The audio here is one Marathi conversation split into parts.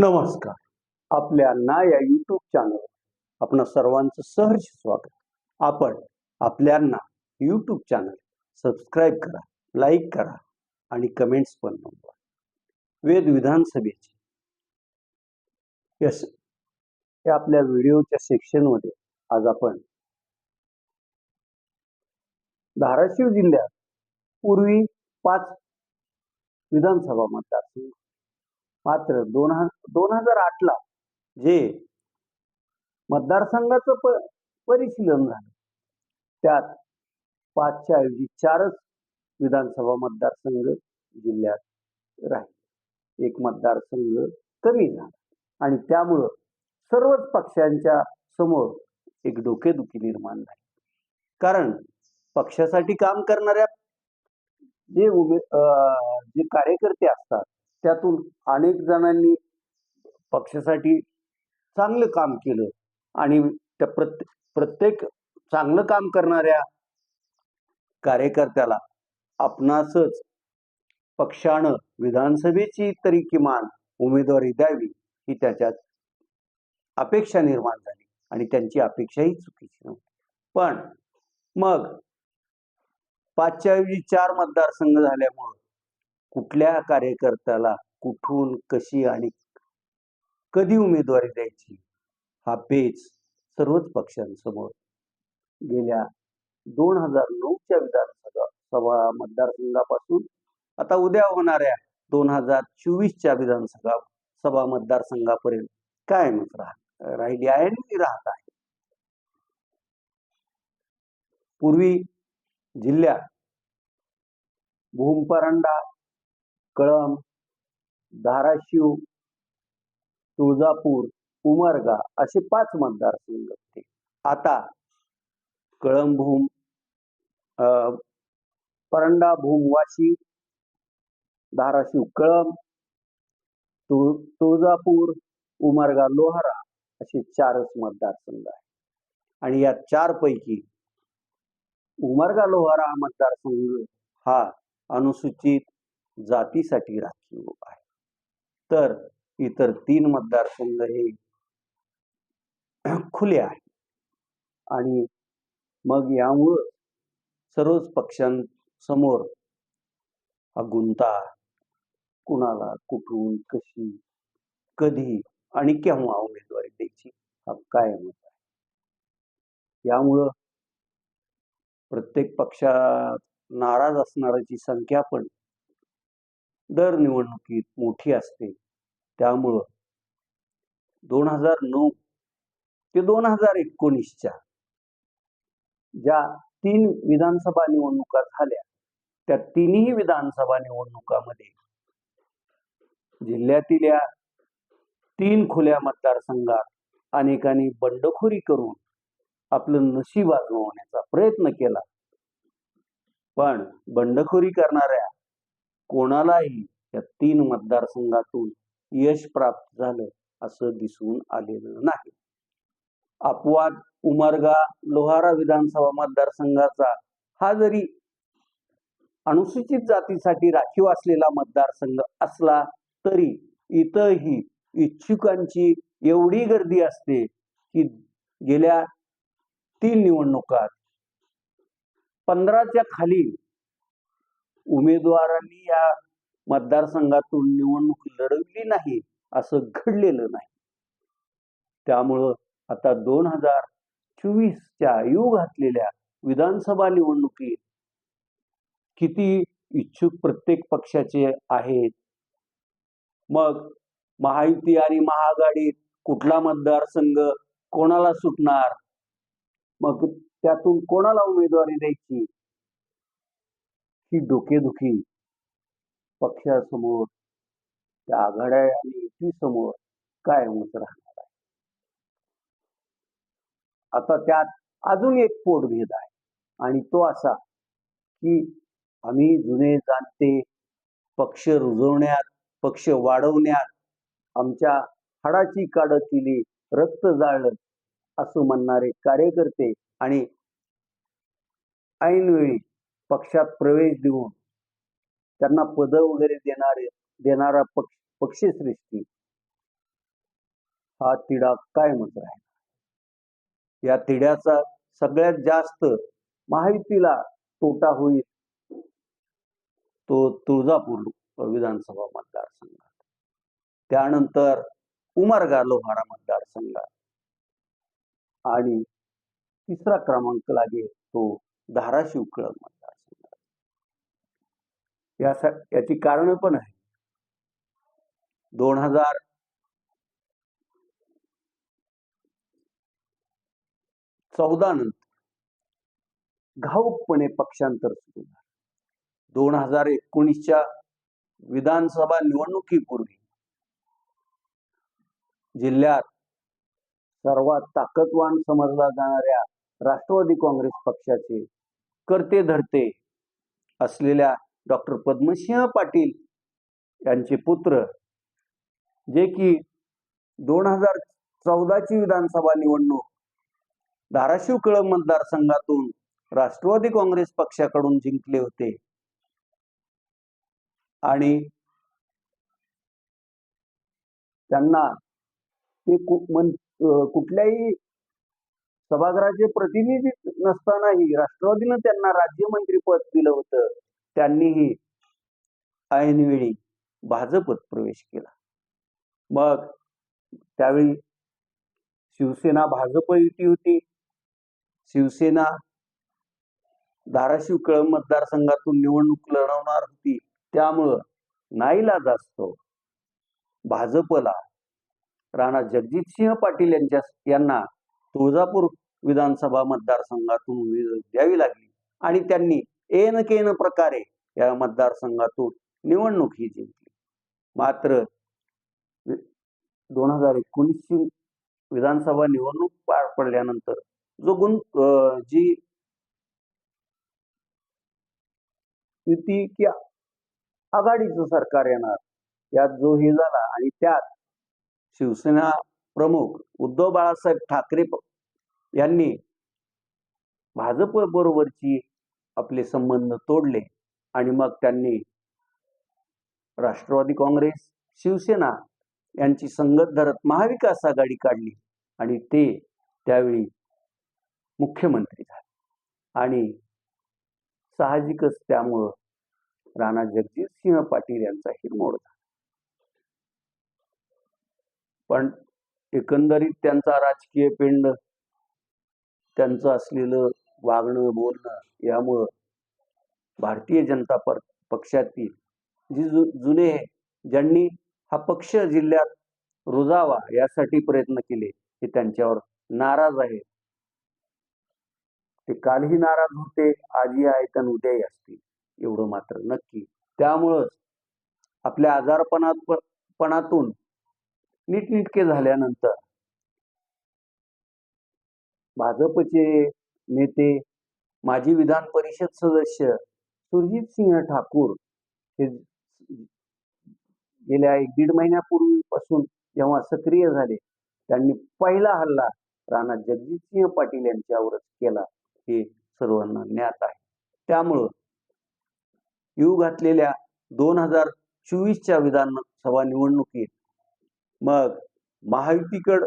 नमस्कार. आपल्या ना या यूट्यूब चॅनल आपण सर्वांचं सहर्ष स्वागत. आपण आपल्यांना यूट्यूब चॅनल सबस्क्राईब करा लाईक करा आणि कमेंट्स पण नोंदवा. वेद विधानसभेचे. यस या आपल्या व्हिडिओच्या सेक्शनमध्ये आज आपण धाराशिव जिल्ह्यात पूर्वी पाच विधानसभा मतदारसंघ मात्र दोन हजार दोन हजार आठला जे मतदारसंघाचं प परिशीलन झालं. त्यात पाचच्या ऐवजी चारच विधानसभा मतदारसंघ जिल्ह्यात राहिले. एक मतदारसंघ कमी झाला आणि त्यामुळं सर्वच पक्षांच्या समोर एक डोकेदुखी निर्माण झाली. कारण पक्षासाठी काम करणाऱ्या जे उमे जे कार्यकर्ते असतात त्यातून अनेक जणांनी पक्षासाठी चांगलं काम केलं. आणि त्या प्रत्येक प्रत्येक चांगलं काम करणाऱ्या कार्यकर्त्याला आपणासच पक्षानं विधानसभेची तरी किमान उमेदवारी द्यावी ही त्याच्यात अपेक्षा निर्माण झाली. आणि त्यांची अपेक्षाही चुकीची नव्हती. पण मग पाचच्या ऐवजी चार मतदारसंघ झाल्यामुळं कुठल्या कार्यकर्त्याला कुठून कशी आणि कधी उमेदवारी द्यायची? हा पेच सर्वच पक्षांसमोर गेल्या दोन हजार नऊच्या विधानसभा सभा मतदारसंघापासून आता उद्या होणाऱ्या दोन हजार चोवीसच्या विधानसभा सभा मतदारसंघापर्यंत कायमच राह राहिली आहे आणि राहत आहे. पूर्वी जिल्ह्यात भूमपरांडा कळंब धाराशिव तुळजापूर उमरगा असे पाच मतदारसंघ होते. आता कळंभूम अं, परंडा भूम वाशी धाराशिव कळंब तुळ तुळजापूर उमरगा लोहारा असे चारच मतदारसंघ आहे आणि या चार पैकी उमरगा लोहारा हा मतदारसंघ हा अनुसूचित जातीसाठी राखीव आहे. तर इतर तीन मतदारसंघ हे खुले आहे आणि मग यामुळं सर्वच पक्षांसमोर हा गुंता कुणाला कुठून कशी कधी आणि केव्हा उमेदवारी द्यायची हा होत आहे. यामुळं प्रत्येक पक्षात नाराज असणाऱ्याची संख्या पण दर निवडणुकीत मोठी असते. त्यामुळं दोन हजार नऊ ते दोन हजार एकोणीसच्या ज्या तीन विधानसभा निवडणुका झाल्या त्या तिन्ही विधानसभा निवडणुकामध्ये जिल्ह्यातील या तीन खुल्या मतदारसंघात अनेकांनी बंडखोरी करून आपलं नशीब आजमावण्याचा प्रयत्न केला. पण बंडखोरी करणाऱ्या कोणालाही या तीन मतदारसंघातून यश प्राप्त झालं असं दिसून आलेलं नाही. अपवाद उमरगा लोहारा विधानसभा मतदारसंघाचा हा जरी अनुसूचित जातीसाठी राखीव असलेला मतदारसंघ असला तरी इथंही इच्छुकांची एवढी गर्दी असते की गेल्या तीन निवडणुकात पंधराच्या खाली उमेदवारांनी या मतदारसंघातून निवडणूक लढवली नाही असं घडलेलं नाही. त्यामुळं आता दोन हजार चोवीसच्या येऊ घातलेल्या विधानसभा निवडणुकीत किती इच्छुक प्रत्येक पक्षाचे आहेत? मग महायुती आणि महाआघाडीत कुठला मतदारसंघ कोणाला सुटणार? मग त्यातून कोणाला उमेदवारी द्यायची? ही डोकेदुखी पक्षासमोर त्या आघाड्या आणि युतीसमोर कायमच राहणार आहे? आता त्यात अजून एक पोटभेद आहे आणि तो असा की आम्ही जुने जाणते पक्ष रुजवण्यात पक्ष वाढवण्यात आमच्या हाडाची काड केली रक्त जाळलं असं म्हणणारे कार्यकर्ते आणि ऐनवेळी पक्षात प्रवेश देऊन त्यांना पद वगैरे देणारे देणारा पक्ष पक्षश्रेष्ठी हा तिढा कायमच राहील. या तिढ्याचा सगळ्यात जास्त महायुतीला तोटा होईल तो तुळजापूर विधानसभा मतदारसंघात. त्यानंतर उमरगा लोहारा मतदारसंघात. आणि तिसरा क्रमांक लागेल तो धाराशिव कळम मतदारसंघात यासा याची कारण पण आहे दोन हजार चौदा नंतर घाऊकपणे पक्षांतर सुरू झालं. दोन हजार एकोणीसच्या विधानसभा निवडणुकीपूर्वी जिल्ह्यात सर्वात ताकदवान समजला जाणाऱ्या राष्ट्रवादी काँग्रेस पक्षाचे करते धरते असलेल्या डॉक्टर पद्मसिंह पाटील यांचे पुत्र जे की दोन हजार चौदाची विधानसभा निवडणूक धाराशिव कळंब मतदारसंघातून राष्ट्रवादी काँग्रेस पक्षाकडून जिंकले होते. आणि त्यांना ते अं, कुठल्याही सभागृहाचे प्रतिनिधी नसतानाही राष्ट्रवादीनं त्यांना राज्यमंत्री पद दिलं होतं. त्यांनीही ऐनवेळी भाजपत प्रवेश केला. मग त्यावेळी शिवसेना भाजप युती होती. शिवसेना धाराशिव कळंब मतदारसंघातून निवडणूक लढवणार होती. त्यामुळं नाईला असतो भाजपला राणा जगजितसिंह पाटील यांच्या यांना तुळजापूर विधानसभा मतदारसंघातून उमेदवारी द्यावी लागली आणि त्यांनी एन केन प्रकारे या मतदारसंघातून निवडणूक ही जिंकली. मात्र दोन हजार एकोणीसची विधानसभा निवडणूक पार पडल्यानंतर जो गुण जी युती की आघाडीचं सरकार येणार यात जो हे झाला आणि त्यात शिवसेना प्रमुख उद्धव बाळासाहेब ठाकरे यांनी भाजप बरोबरची आपले संबंध तोडले आणि मग त्यांनी राष्ट्रवादी काँग्रेस शिवसेना यांची संगत धरत महाविकास आघाडी काढली आणि ते त्यावेळी मुख्यमंत्री झाले. आणि साहजिकच त्यामुळं राणा जगजितसिंह पाटील यांचा हिरमोड झाला. पण एकंदरीत त्यांचा राजकीय पिंड त्यांचं असलेलं वागणं बोलणं यामुळं भारतीय जनता पक्षातील जी जु जुने ज्यांनी हा पक्ष जिल्ह्यात रुजावा यासाठी प्रयत्न केले हे त्यांच्यावर नाराज आहे ते कालही नाराज होते आजही आहेत आणि उद्याही असतील एवढं मात्र नक्की. त्यामुळंच आपल्या आजारपणात पणातून नीटनेटके झाल्यानंतर भाजपचे नेते माजी विधान परिषद सदस्य सुरजित सिंह ठाकूर हे गेल्या एक दीड महिन्यापूर्वीपासून जेव्हा सक्रिय झाले त्यांनी पहिला हल्ला राणा जगजितसिंह पाटील यांच्यावरच केला हे सर्वांना ज्ञात आहे. त्यामुळं येऊ घातलेल्या दोन हजार चोवीसच्या विधानसभा निवडणुकीत मग महायुतीकड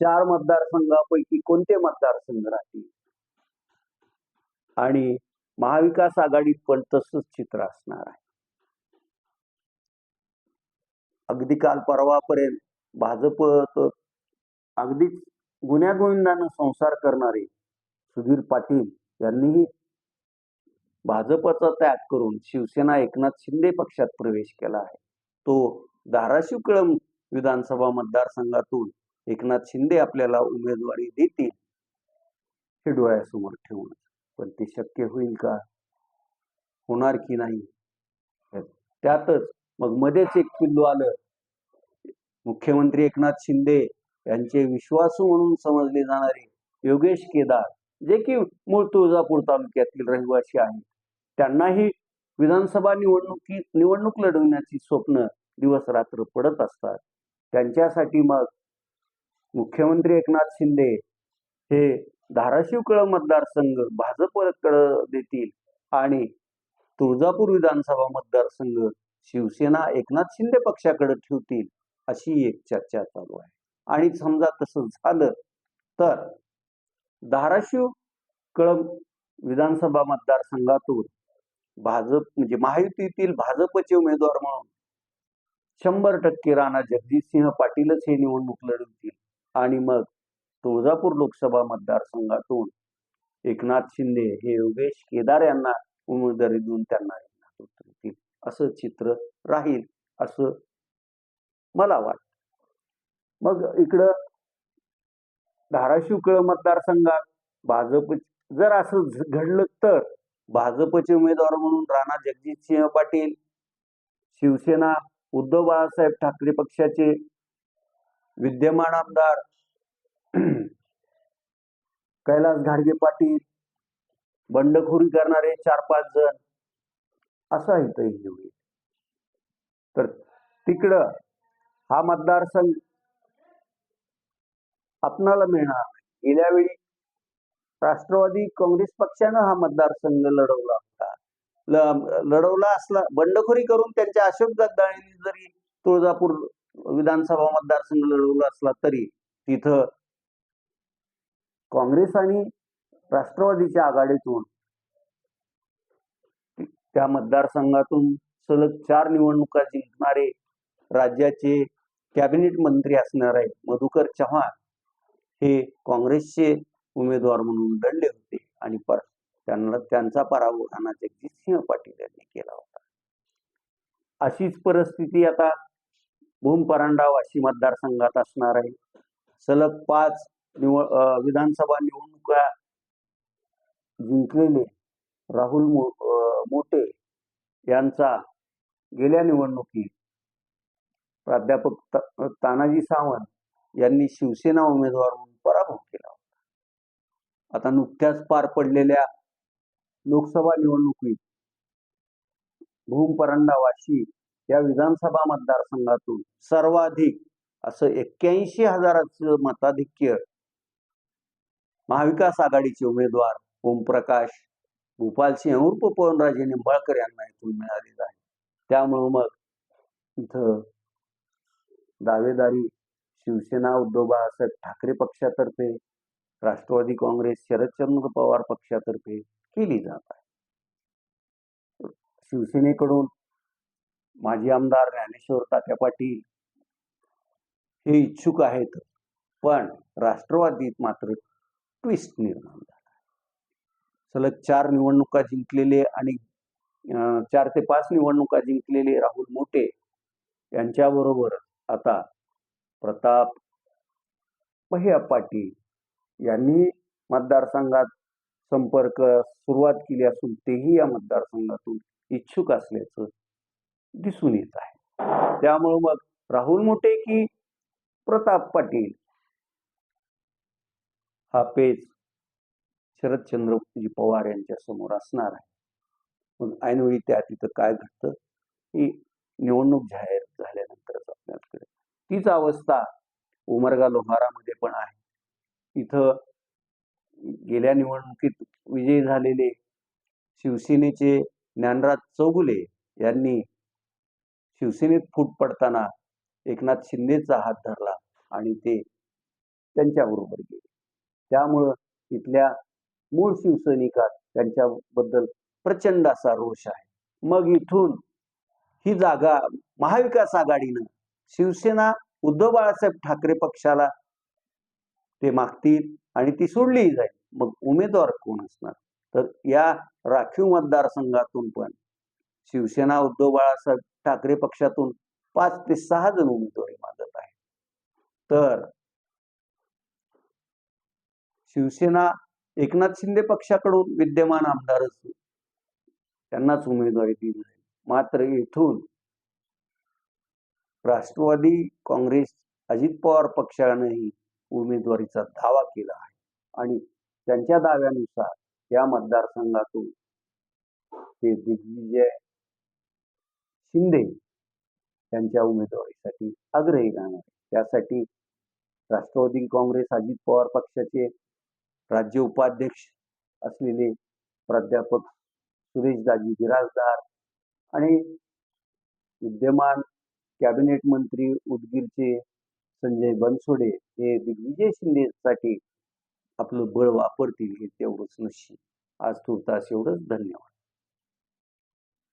चार मतदारसंघापैकी कोणते मतदारसंघ राहतील? आणि महाविकास आघाडीत पण तसंच चित्र असणार आहे. अगदी काल परवापर्यंत भाजप तर अगदीच गुन्ह्यागोविंदानं संसार करणारे सुधीर पाटील यांनीही भाजपचा त्याग करून शिवसेना एकनाथ शिंदे पक्षात प्रवेश केला आहे. तो धाराशिव कळम विधानसभा मतदारसंघातून एकनाथ शिंदे आपल्याला उमेदवारी देतील. हे डोळ्यासमोर ठेवून. पण ते शक्य होईल का? होणार की नाही? त्यातच मग मध्येच एक पिल्लू आलं. मुख्यमंत्री एकनाथ शिंदे यांचे विश्वासू म्हणून समजले जाणारे योगेश केदार जे की मूळ तुळजापूर तालुक्यातील रहिवासी आहेत. त्यांनाही विधानसभा निवडणुकीत निवडणूक लढवण्याची स्वप्न दिवस रात्र पडत असतात. त्यांच्यासाठी मग मुख्यमंत्री एकनाथ शिंदे हे धाराशिव कळ मतदारसंघ भाजपकडे देतील आणि तुळजापूर विधानसभा मतदारसंघ शिवसेना एकनाथ शिंदे पक्षाकडे ठेवतील अशी एक चर्चा चालू आहे. आणि समजा तसं झालं तर धाराशिव कळंब विधानसभा मतदारसंघातून भाजप म्हणजे महायुतीतील भाजपचे उमेदवार म्हणून शंभर टक्के राणा जगजितसिंह पाटीलच हे निवडणूक लढवतील. आणि मग तुळजापूर लोकसभा मतदारसंघातून एकनाथ शिंदे हे योगेश केदार यांना उमेदवारी देऊन त्यांना रिंगणात असं चित्र राहील असं मला वाटतं. मग इकडं धाराशिव कळ मतदारसंघात भाजप जर असं घडलं तर भाजपचे उमेदवार म्हणून राणा जगजितसिंह पाटील शिवसेना उद्धव बाळासाहेब ठाकरे पक्षाचे विद्यमान आमदार कैलास घाडगे पाटील बंडखोरी करणारे चार पाच जण असा इथं हे तर तिकडं हा मतदारसंघ आपणाला मिळणार गेल्या वेळी राष्ट्रवादी काँग्रेस पक्षानं हा मतदारसंघ लढवला होता. लढवला असला बंडखोरी करून त्यांच्या अशोक गद्दाळींनी जरी तुळजापूर विधानसभा मतदारसंघ लढवला असला तरी तिथं काँग्रेस आणि राष्ट्रवादीच्या आघाडीतून त्या मतदारसंघातून सलग चार निवडणुका जिंकणारे राज्याचे कॅबिनेट मंत्री असणारे मधुकर चव्हाण हे काँग्रेसचे उमेदवार म्हणून लढले होते आणि पर त्यांना त्यांचा पराभव राणा जगजितसिंह पाटील यांनी केला होता. अशीच परिस्थिती आता भूम परांडा वाशी मतदारसंघात असणार आहे. सलग पाच निवड विधानसभा निवडणुका जिंकलेले राहुल मो- अं, मोटे यांचा गेल्या निवडणुकीत प्राध्यापक तानाजी सावंत यांनी शिवसेना उमेदवार म्हणून पराभव केला होता. आता नुकत्याच पार पडलेल्या लोकसभा निवडणुकीत भूमपरांडा वाशी या विधानसभा मतदारसंघातून सर्वाधिक असं एक्क्याऐंशी हजाराचं मताधिक्य महाविकास आघाडीचे उमेदवार ओमप्रकाश भूपालसिंह उर्फ पवनराजे निंबाळकर यांना इथून मिळालेलं आहे. त्यामुळं मग इथं दावेदारी शिवसेना उद्धव बाळासाहेब ठाकरे पक्षातर्फे राष्ट्रवादी काँग्रेस शरदचंद्र पवार पक्षातर्फे केली जात आहे. शिवसेनेकडून माजी आमदार ज्ञानेश्वर तात्या पाटील हे इच्छुक आहेत पण राष्ट्रवादीत मात्र ट्विस्ट निर्माण झाला सलग चार निवडणुका जिंकलेले आणि चार ते पाच निवडणुका जिंकलेले राहुल मोटे यांच्याबरोबर आता प्रताप भैया पाटील यांनी मतदारसंघात संपर्क सुरुवात केली असून तेही या मतदारसंघातून इच्छुक असल्याचं दिसून येत आहे. त्यामुळं मग राहुल मोठे की प्रताप पाटील? हा पेच शरदचंद्रजी पवार यांच्या समोर असणार आहे. मग ऐनवेळी त्या तिथं काय घडतं? ही निवडणूक जाहीर झाल्यानंतरच आपल्याकडे तीच अवस्था उमरगा लोहारामध्ये पण आहे. इथं गेल्या निवडणुकीत विजयी झालेले शिवसेनेचे ज्ञानराज चौगुले यांनी शिवसेनेत फूट पडताना एकनाथ शिंदेचा हात धरला आणि ते त्यांच्याबरोबर गेले. त्यामुळं इथल्या मूळ शिवसैनिकात त्यांच्याबद्दल प्रचंड असा रोष आहे. मग इथून ही जागा महाविकास आघाडीनं शिवसेना उद्धव बाळासाहेब ठाकरे पक्षाला ते मागतील आणि ती सोडलीही जाईल. मग उमेदवार कोण असणार? तर या राखीव मतदारसंघातून पण शिवसेना उद्धव बाळासाहेब ठाकरे पक्षातून पाच ते सहा जण उमेदवारी मागत आहे तर शिवसेना एकनाथ शिंदे पक्षाकडून विद्यमान आमदारच त्यांनाच उमेदवारी दिली जाईल मात्र इथून राष्ट्रवादी काँग्रेस अजित पवार पक्षानेही उमेदवारीचा दावा केला आहे आणि त्यांच्या दाव्यानुसार या मतदारसंघातून ते दिग्विजय शिंदे यांच्या उमेदवारीसाठी आग्रही राहणार आहे. त्यासाठी राष्ट्रवादी काँग्रेस अजित पवार पक्षाचे राज्य उपाध्यक्ष असलेले प्राध्यापक सुरेशदाजी बिराजदार आणि विद्यमान कॅबिनेट मंत्री उदगीरचे संजय बनसोडे हे दिग्विजय शिंदेसाठी आपलं बळ वापरतील हे तेवढंच निश्चित आज तुर्तास एवढंच. धन्यवाद.